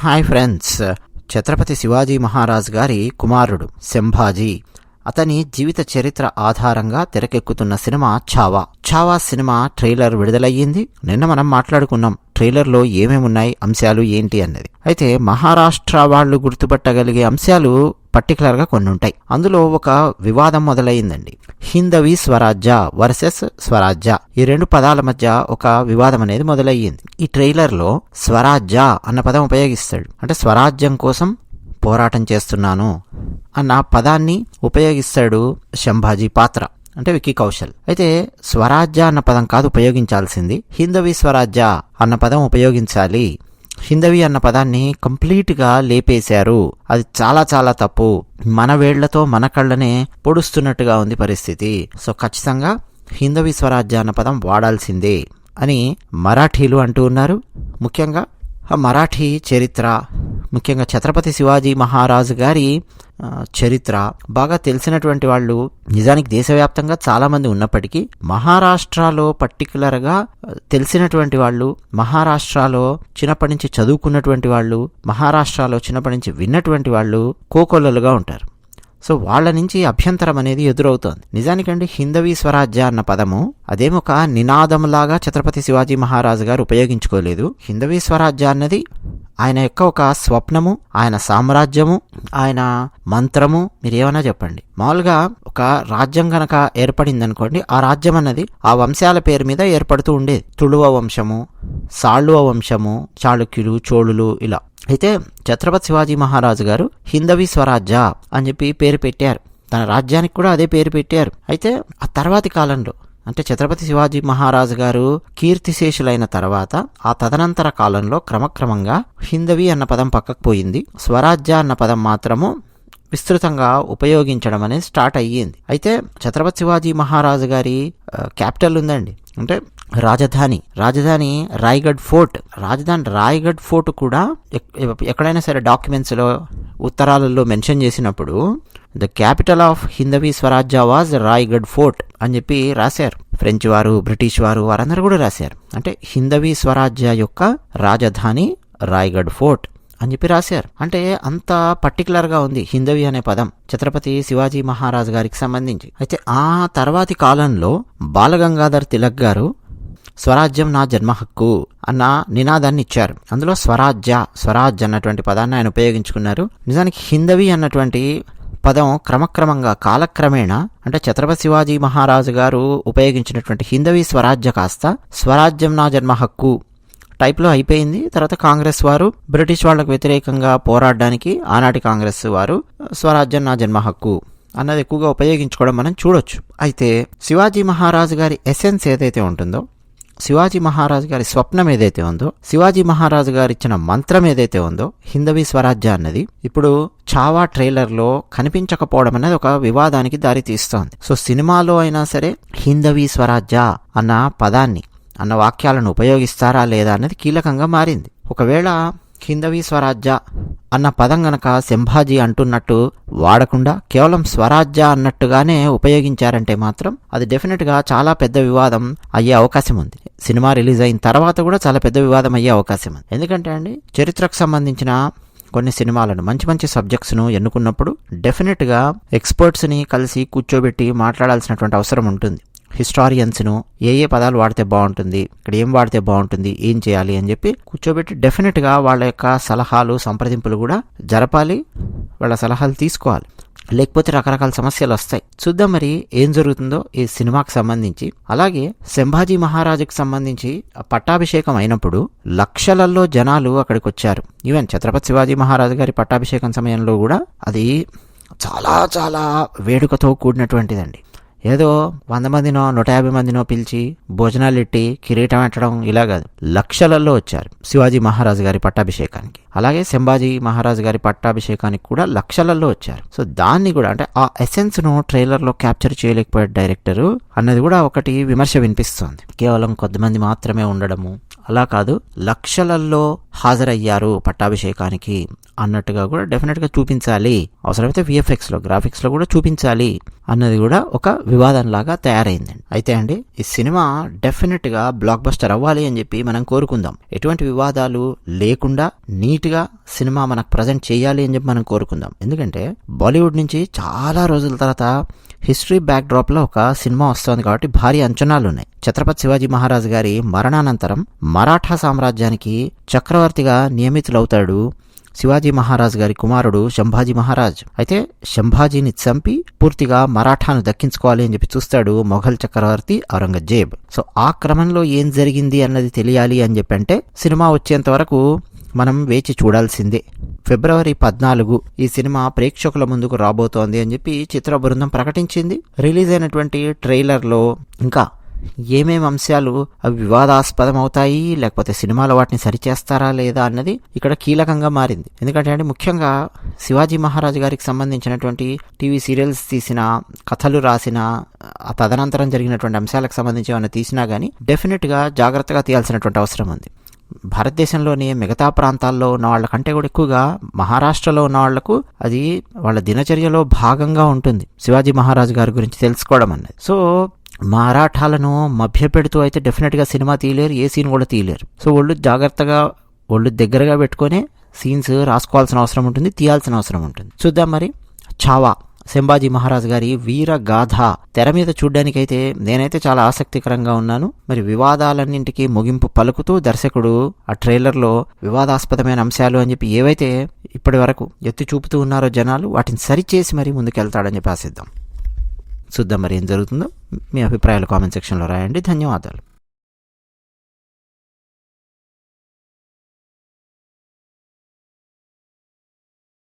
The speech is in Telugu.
Hi friends. ఛత్రపతి శివాజీ మహారాజ్ గారి కుమారుడు శంభాజీ. అతని జీవిత చరిత్ర ఆధారంగా తెరకెక్కుతున్న cinema Chhaava. Chhaava cinema trailer విడుదలయ్యింది. నిన్న మనం మాట్లాడుకున్నాం ట్రైలర్లో ఏమేమున్నాయి అంశాలు ఏంటి అన్నది. అయితే మహారాష్ట్ర వాళ్ళు గుర్తుపట్టగలిగే అంశాలు పర్టికులర్గా కొన్ని ఉంటాయి. అందులో ఒక వివాదం మొదలైందండి. హిందవి స్వరాజ్య వర్సెస్ స్వరాజ్య ఈ రెండు పదాల మధ్య ఒక వివాదం అనేది మొదలయ్యింది. ఈ ట్రైలర్లో స్వరాజ్య అన్న పదం ఉపయోగిస్తాడు. అంటే స్వరాజ్యం కోసం పోరాటం చేస్తున్నాను అన్న పదాన్ని ఉపయోగిస్తాడు శంభాజీ పాత్ర అంటే విక్కీ కౌశల్. అయితే స్వరాజ్య అన్న పదం కాదు ఉపయోగించాల్సింది. హిందవి స్వరాజ్య అన్న పదం ఉపయోగించాలి హిందవి అన్న పదాన్ని కంప్లీట్గా లేపేశారు. అది చాలా చాలా తప్పు. మన వేళ్ళతో మన కళ్ళనే పొడుస్తున్నట్టుగా ఉంది పరిస్థితి. సో ఖచ్చితంగా హిందవి స్వరాజ్య అన్న పదం వాడాల్సిందే అని మరాఠీలు అంటూ ఉన్నారు. ముఖ్యంగా ఆ మరాఠీ చరిత్ర ముఖ్యంగా ఛత్రపతి శివాజీ మహారాజు గారి చరిత్ర. బాగా తెలిసినటువంటి వాళ్ళు నిజానికి దేశవ్యాప్తంగా చాలామంది ఉన్నప్పటికీ మహారాష్ట్రలో పర్టికులర్గా తెలిసినటువంటి వాళ్ళు మహారాష్ట్రలో చిన్నప్పటి నుంచి చదువుకున్నటువంటి వాళ్ళు మహారాష్ట్రలో చిన్నప్పటి నుంచి విన్నటువంటి వాళ్ళు కోకొల్లలుగా ఉంటారు. సో వాళ్ళ నుంచి అభ్యంతరం అనేది ఎదురవుతోంది. నిజానికండి హిందవీ స్వరాజ్య అన్న పదము అదేమొక నినాదంలాగా ఛత్రపతి శివాజీ మహారాజు గారు ఉపయోగించుకోలేదు. హిందవీ స్వరాజ్య అన్నది ఆయన యొక్క ఒక స్వప్నము ఆయన సామ్రాజ్యము ఆయన మంత్రము మీరు ఏమైనా చెప్పండి. మామూలుగా ఒక రాజ్యం గనక ఏర్పడింది అనుకోండి ఆ రాజ్యం అన్నది ఆ వంశాల పేరు మీద ఏర్పడుతూ ఉండేది. తుళువ వంశము సాళువ వంశము చాళుక్యులు చోళులు ఇలా. అయితే ఛత్రపతి శివాజీ మహారాజు గారు హిందవి స్వరాజ్య అని చెప్పి పేరు పెట్టారు. తన రాజ్యానికి కూడా అదే పేరు పెట్టారు. అయితే ఆ తర్వాతి కాలంలో అంటే ఛత్రపతి శివాజీ మహారాజు గారు కీర్తిశేషులైన తర్వాత ఆ తదనంతర కాలంలో క్రమక్రమంగా హిందవి అన్న పదం పక్కకు పోయింది. స్వరాజ్య అన్న పదం మాత్రము విస్తృతంగా ఉపయోగించడం అనేది స్టార్ట్ అయ్యింది. అయితే ఛత్రపతి శివాజీ మహారాజు గారి క్యాపిటల్ ఉందండి. అంటే రాజధాని రాజధాని రాయ్గఢ్ ఫోర్ట్ రాజధాని రాయ్గఢ్ ఫోర్ట్ కూడా ఎక్- ఎక్కడైనా సరే డాక్యుమెంట్స్లో ఉత్తరాలలో మెన్షన్ చేసినప్పుడు the capital of Hindavi Swarajya was Raigad fort అని చెప్పి రాశారు. ఫ్రెంచ్ వారు బ్రిటిష్ వారు వారందరూ కూడా రాశారు. అంటే హిందవీ స్వరాజ్య యొక్క రాజధాని రాయ్గఢ్ ఫోర్ట్ అని చెప్పి రాశారు. అంటే అంత పర్టికులర్గా ఉంది హిందవి అనే పదం ఛత్రపతి శివాజీ మహారాజు గారికి సంబంధించి. అయితే ఆ తర్వాతి కాలంలో బాలగంగాధర్ తిలక్ గారు స్వరాజ్యం నా జన్మ హక్కు అన్న నినాదాన్ని ఇచ్చారు అందులో స్వరాజ్య స్వరాజ్ అన్నటువంటి పదాన్ని ఆయన ఉపయోగించుకున్నారు. నిజానికి హిందవి అన్నటువంటి పదం క్రమక్రమంగా కాలక్రమేణా అంటే ఛత్రపతి శివాజీ మహారాజు గారు ఉపయోగించినటువంటి హిందవి స్వరాజ్య కాస్త స్వరాజ్యం నా జన్మ హక్కు టైప్లో అయిపోయింది. తర్వాత కాంగ్రెస్ వారు బ్రిటిష్ వాళ్ళకు వ్యతిరేకంగా పోరాడడానికి ఆనాటి కాంగ్రెస్ వారు స్వరాజ్యం నా జన్మ హక్కు అన్నది ఎక్కువగా ఉపయోగించుకోవడం మనం చూడొచ్చు. అయితే శివాజీ మహారాజు గారి ఎసెన్స్ ఏదైతే ఉంటుందో శివాజీ మహారాజు గారి స్వప్నం ఏదైతే ఉందో శివాజీ మహారాజు గారు ఇచ్చిన మంత్రం ఏదైతే ఉందో హిందవీ స్వరాజ్య అన్నది ఇప్పుడు చావా ట్రైలర్లో కనిపించకపోవడం అనేది ఒక వివాదానికి దారి తీస్తోంది. సో సినిమాలో అయినా సరే హిందవీ స్వరాజ్య అన్న పదాన్ని అన్న వాక్యాలను ఉపయోగిస్తారా లేదా అన్నది కీలకంగా మారింది. ఒకవేళ హిందవీ స్వరాజ్య అన్న పదం గనక శంభాజీ అంటున్నట్టు వాడకుండా కేవలం స్వరాజ్య అన్నట్టుగానే ఉపయోగించారంటే మాత్రం అది డెఫినెట్గా చాలా పెద్ద వివాదం అయ్యే అవకాశం ఉంది. సినిమా రిలీజ్ అయిన తర్వాత కూడా చాలా పెద్ద వివాదం అయ్యే అవకాశం ఉంది. ఎందుకంటే అండి చరిత్రకు సంబంధించిన కొన్ని సినిమాలను మంచి మంచి సబ్జెక్ట్స్ను ఎన్నుకున్నప్పుడు డెఫినెట్గా ఎక్స్పర్ట్స్ని కలిసి కూర్చోబెట్టి మాట్లాడాల్సినటువంటి అవసరం ఉంటుంది. హిస్టారియన్స్ను ఏ ఏ పదాలు వాడితే బాగుంటుంది ఇక్కడ ఏం వాడితే బాగుంటుంది ఏం చేయాలి అని చెప్పి కూర్చోబెట్టి డెఫినెట్గా వాళ్ళ యొక్క సలహాలు సంప్రదింపులు కూడా జరపాలి వాళ్ళ సలహాలు తీసుకోవాలి. లేకపోతే రకరకాల సమస్యలు వస్తాయి. చూద్దాం మరి ఏం జరుగుతుందో ఈ సినిమాకి సంబంధించి. అలాగే శంభాజీ మహారాజుకి సంబంధించి పట్టాభిషేకం అయినప్పుడు లక్షలలో జనాలు అక్కడికి వచ్చారు ఈవెన్ ఛత్రపతి శివాజీ మహారాజు గారి పట్టాభిషేకం సమయంలో కూడా అది చాలా చాలా వేడుకతో కూడినటువంటిదండి. ఏదో వంద మందినో నూట యాభై మందినో పిలిచి భోజనాలు ఎట్టి కిరీటం పెట్టడం ఇలా కాదు. లక్షలలో వచ్చారు శివాజీ మహారాజు గారి పట్టాభిషేకానికి. అలాగే శంభాజీ మహారాజు గారి పట్టాభిషేకానికి కూడా లక్షలలో వచ్చారు. సో దాన్ని కూడా అంటే ఆ ఎసెన్స్ను ట్రైలర్లో క్యాప్చర్ చేయలేకపోయాడు డైరెక్టర్ అన్నది కూడా ఒకటి విమర్శ వినిపిస్తోంది. కేవలం కొద్దిమంది మాత్రమే ఉండడము. అలా కాదు లక్షలల్లో హాజరయ్యారు పట్టాభిషేకానికి అన్నట్టుగా కూడా డెఫినెట్గా చూపించాలి. అవసరమైతే విఎఫ్ఎక్స్లో గ్రాఫిక్స్లో కూడా చూపించాలి. అన్నది కూడా ఒక వివాదంలాగా తయారైందండి. అయితే అండి ఈ సినిమా డెఫినెట్గా బ్లాక్ బస్టర్ అవ్వాలి అని చెప్పి మనం కోరుకుందాం. ఎటువంటి వివాదాలు లేకుండా నీట్గా సినిమా మనకు ప్రజెంట్ చేయాలి అని చెప్పి మనం కోరుకుందాం. ఎందుకంటే బాలీవుడ్ నుంచి చాలా రోజుల తర్వాత హిస్టరీ బ్యాక్డ్రాప్లో ఒక సినిమా వస్తోంది కాబట్టి భారీ అంచనాలు ఉన్నాయి ఛత్రపతి శివాజీ మహారాజ్ గారి మరణానంతరం మరాఠా సామ్రాజ్యానికి చక్రవర్తిగా నియమితులవుతాడు శివాజీ మహారాజ్ గారి కుమారుడు శంభాజీ మహారాజ్. అయితే శంభాజీని చంపి పూర్తిగా మరాఠాను దక్కించుకోవాలి అని చెప్పి చూస్తాడు మొఘల్ చక్రవర్తి ఔరంగజేబ్. సో ఆ క్రమంలో ఏం జరిగింది అన్నది తెలియాలి అని చెప్పి అంటే సినిమా వచ్చేంత వరకు మనం వేచి చూడాల్సిందే. ఫిబ్రవరి పద్నాలుగు ఈ సినిమా ప్రేక్షకుల ముందుకు రాబోతోంది అని చెప్పి చిత్ర బృందం ప్రకటించింది. రిలీజ్ అయినటువంటి ట్రైలర్లో ఇంకా ఏమేమి అంశాలు అవి వివాదాస్పదం అవుతాయి లేకపోతే సినిమాలో వాటిని సరిచేస్తారా లేదా అన్నది ఇక్కడ కీలకంగా మారింది. ఎందుకంటే అంటే ముఖ్యంగా శివాజీ మహారాజు గారికి సంబంధించినటువంటి టీవీ సీరియల్స్ తీసిన కథలు రాసిన ఆ తదనంతరం జరిగినటువంటి అంశాలకు సంబంధించి ఏమైనా తీసినా కానీ డెఫినెట్గా జాగ్రత్తగా తీయాల్సినటువంటి అవసరం ఉంది. భారతదేశంలోని మిగతా ప్రాంతాల్లో ఉన్న వాళ్ళకంటే కూడా ఎక్కువగా మహారాష్ట్రలో ఉన్న వాళ్ళకు అది వాళ్ళ దినచర్యలో భాగంగా ఉంటుంది. శివాజీ మహారాజు గారి గురించి తెలుసుకోవడం అన్నది. సో మారాఠాలను మభ్యపెడుతూ అయితే డెఫినెట్గా సినిమా తీయలేరు ఏ సీన్ కూడా తీయలేరు. సో వాళ్ళు జాగ్రత్తగా వాళ్ళు దగ్గరగా పెట్టుకొని సీన్స్ రాసుకోవాల్సిన అవసరం ఉంటుంది తీయాల్సిన అవసరం ఉంటుంది. చూద్దాం మరి. చావా శంభాజీ మహారాజ్ గారి వీర గాథ తెర మీద చూడ్డానికైతే నేనైతే చాలా ఆసక్తికరంగా ఉన్నాను. మరి వివాదాలన్నింటికి ముగింపు పలుకుతూ దర్శకుడు ఆ ట్రైలర్లో వివాదాస్పదమైన అంశాలు అని చెప్పి ఏవైతే ఇప్పటి వరకు ఎత్తి చూపుతూ ఉన్నారో జనాలు వాటిని సరిచేసి మరి ముందుకెళ్తాడని చెప్పి ఆశిద్దాం. చూద్దాం మరి ఏం జరుగుతుందో. మీ అభిప్రాయాలు కామెంట్ సెక్షన్లో రాయండి. ధన్యవాదాలు.